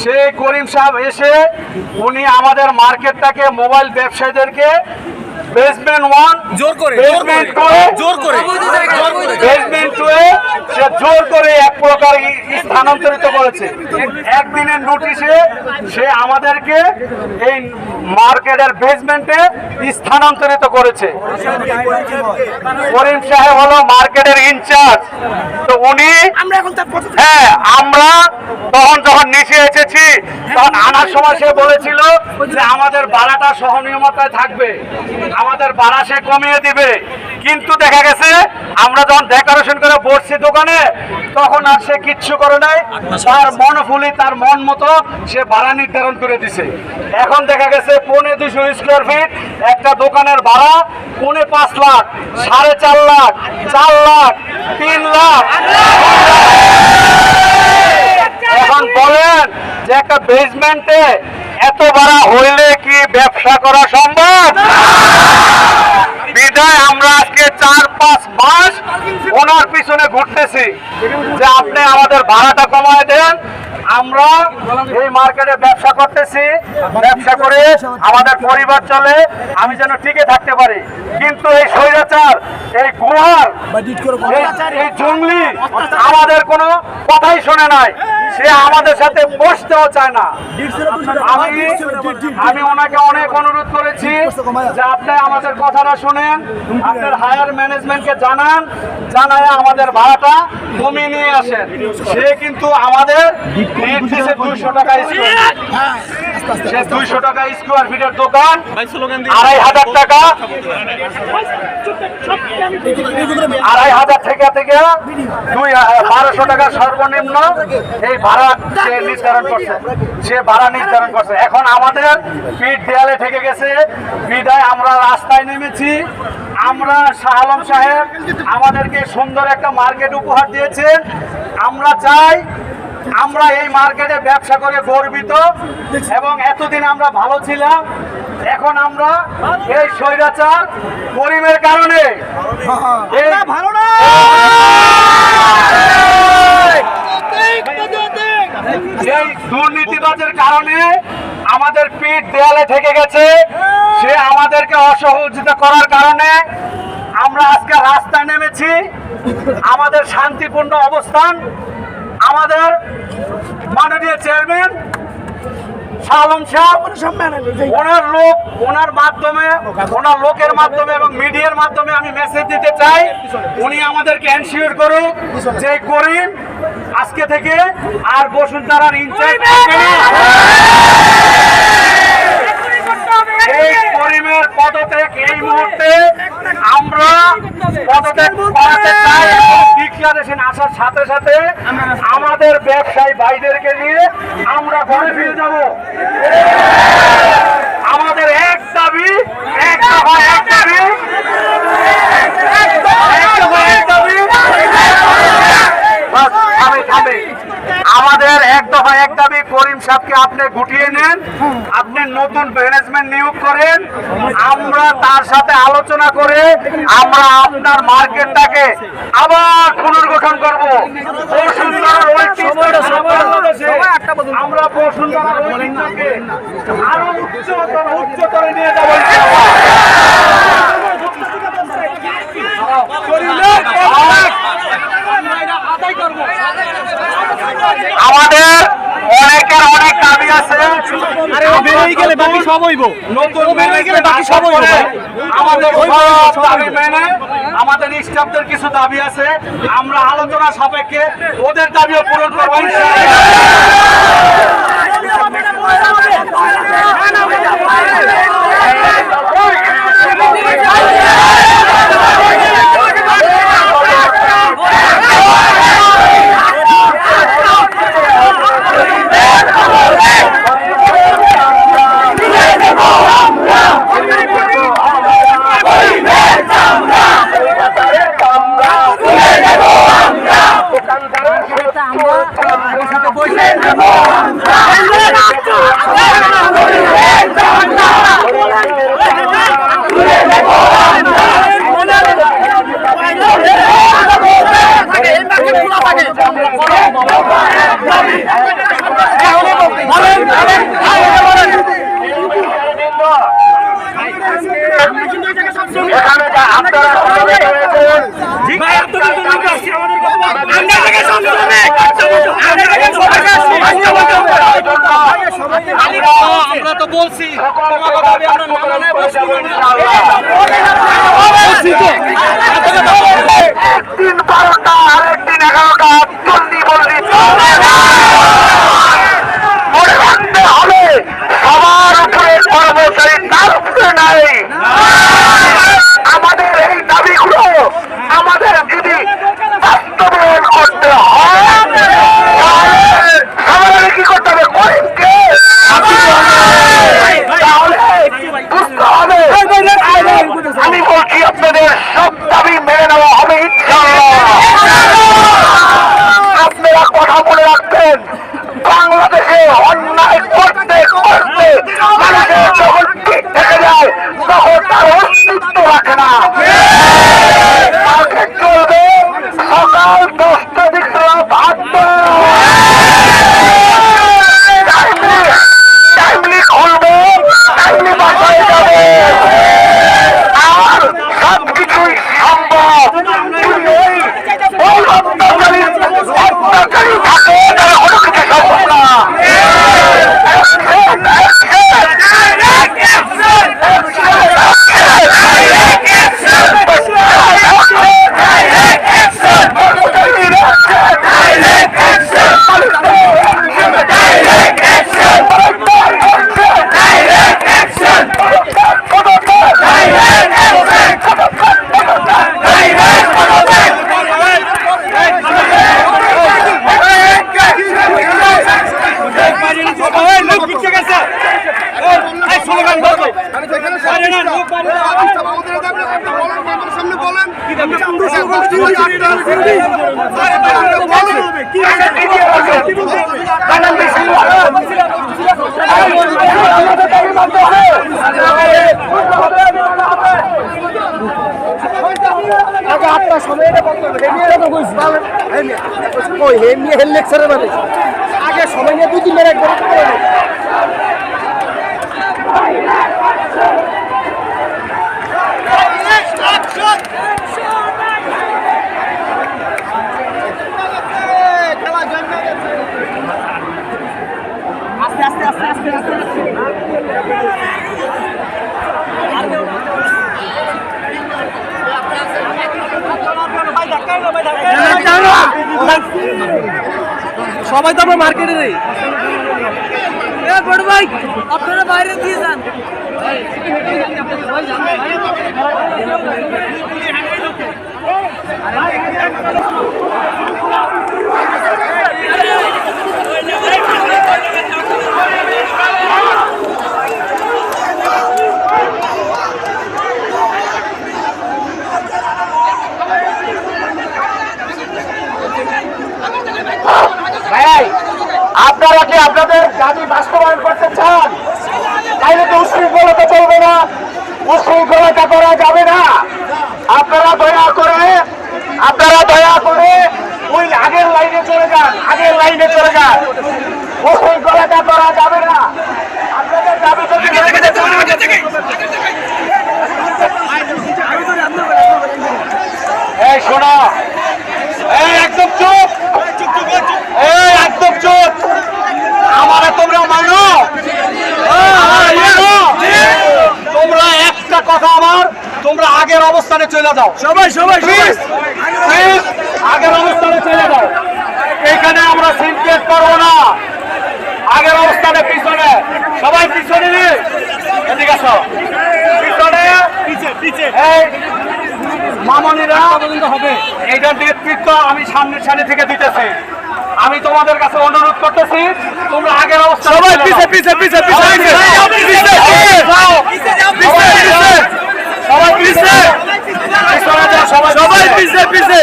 সেই করিম সাহেব এসে উনি আমাদের মার্কেটটাকে মোবাইল ব্যবসায়ীদেরকে বেসমেন্ট ওয়ান জোর করে বেসমেন্ট টুয়ে জোর করে বেসমেন্ট টুয়ে সে জোর করে এক প্রকার স্থানান্তরিত করেছে। একদিনের নোটিশে সে আমাদেরকে এই মার্কেটের বেসমেন্টে স্থানান্তরিত করেছে। করিম সাহেব হলো মার্কেটের ইনচার্জ তো উনি আমরা এখন তার কথা হ্যাঁ আমরা তখন যখন নিচে এসেছি তখন আনার সময় সে বলেছিল যে আমাদের ভাড়াটা সহনিয়মতায় থাকবে। আমাদের ভাড়া সে কমিয়ে দিবে। কিন্তু দেখা গেছে, আমরা যখন ডেকোরেশন করে বসছি দোকানে, তখন আর সে কিচ্ছু করে নাই। তার মন ফুলি তার মন মতো সে ভাড়া নির্ধারণ করে দিছে। এখন দেখা গেছে, পৌনে দুশো স্কোয়ার ফিট একটা দোকানের ভাড়া, পৌনে পাঁচ লাখ, সাড়ে চার লাখ চার লাখ, তিন লাখ। এখন বলেন যে একটা বেসমেন্টে এত ভাড়া হইলে কি ব্যবসা করা সম্ভব? বিদায় আমরা আজকে চার পাঁচ মাস ওনার পিছনে ঘুরতেছি। যে আপনি আমাদের ভাড়াটা কমায় দেন আমরা এই মার্কেটে ব্যবসা করতেছি, ব্যবসা করে আমাদের পরিবার চলে, আমি যেন টিকে থাকতে পারি। কিন্তু এই স্বৈরাচার, এই গুহার, এই- জঙ্গলি আমাদের কোনো কথাই শোনে নাই। সে আমাদের সাথে বসতেও চায় না। আমি আমি ওনাকে অনেক অনুরোধ করেছি যে আপনি আমাদের কথাটা শুনেন, আপনার হায়ার ম্যানেজমেন্টকে জানান, জানায় আমাদের ভাড়াটা কমিয়ে নিয়ে আসেন। সে কিন্তু আমাদের দুইশো টাকা সে দুইশো টাকা স্কোয়ার ফিটের দোকান, আড়াই হাজার টাকা। আড়াই হাজার থেকে থেকে দুই বারোশো টাকা সর্বনিম্ন এই ভাড়া সে নির্ধারণ করছে। সে ভাড়া নির্ধারণ করছে। এখন আমাদের পিঠ দেয়ালে ঠেকে গেছে। বিদায় আমরা রাস্তায় নেমেছি। আমরা শাহ আলম সাহেব আমাদেরকে সুন্দর একটা মার্কেট উপহার দিয়েছেন আমরা চাই আমরা এই মার্কেটে ব্যবসা করে গর্বিত এবং এতদিন আমরা ভালো ছিলাম। এখন আমরা এই স্বৈরাচার করিমের কারণে। এই ভালো না। এই দুর্নীতিবাজের কারণে আমাদের পিঠ দেয়ালে থেকে গেছে। সে আমাদেরকে অসহযোগিতা করার কারণে আমরা আজকে রাস্তায় নেমেছি। আমাদের শান্তিপূর্ণ অবস্থান আমাদের মাননীয় চেয়ারম্যান শালম সাহেব। ওনার লোক ওনার মাধ্যমে ওনার লোকের মাধ্যমে এবং মিডিয়ার মাধ্যমে আমি মেসেজ দিতে চাই। উনি আমাদেরকে এনশিওর করুক যে করিম আজকে থেকে আর বসুন্ধরার ইনচার্জ এই করিমের পদত্যাগ এই মুহূর্তে আমরা পদত্যাগ করাতে চাই ডিক্লারেশন আসার সাথে সাথে আমাদের ব্যবসায়ী ভাইদেরকে নিয়ে আমরা ঘরে ফিরে যাব আমাদের এক দাবি এক দফা এক দাবি এক দফা এক দাবি বাস, থামে, থামে। আমাদের এক দফা এক দাবি করিম সাহেবকে আপনি গুটিয়ে নেন, আপনি নতুন ম্যানেজমেন্ট নিয়োগ করেন, আমরা তার সাথে আলোচনা করে আমরা আপনার মার্কেটটাকে আবার পুনর্গঠন করব। আমরা উচ্চতর উচ্চতর নিয়ে যাব। সব হইব নতুন মেনে গেলে আমাদের সব স্টাফদের কিছু দাবি আছে আমরা আলোচনা সাপেক্ষে ওদের দাবিও পূরণ করব ইনশাআল্লাহ এখানে যা আপনারা আমরা তো বলছি। তোমার কথা আমি আমরা আগে আটটার সময় এটা হেল মানে আগে সময় নিয়ে দুই তিন মিনিট একবার সবাই তো আমরা মার্কেটে নেই। বড় ভাই আপনারা বাইরে দিয়ে যান। ভাই কি আপনাদের দাবি বাস্তবায়ন করতে চান তাইলে তো উশৃঙ্খলতা চলবে না। উশৃঙ্খলতা করা যাবে না। আপনারা দয়া করে আপনারা দয়া করে ওই আগের লাইনে চলে যান আগের লাইনে চলে যান। উশৃঙ্খলতা করা যাবে না। আপনাদের দাবি যদি এই শোনো এই একদম চুপ এই একদম চুপ আমারে তোমরা মানো আমারে মানো? তোমরা একটা কথা আমার তোমরা আগের অবস্থানে চলে যাও সবাই সবাই আগের অবস্থানে চলে যাও এখানে আমরা সিনক্রেট করব না আগের অবস্থানে পিছনে সবাই পিছনে। এদিকে আসো পিছনে মামনিরা হবে এইটার নেতৃত্ব আমি সামনের সারি থেকে দিতেছি আমি তোমাদের কাছে অনুরোধ করতেছি তোমরা আগের অবস্থা সবাই পিছে পিছে পিছে পিছে পিছে সবাই পিছে! সবাই পিছে! পিছে!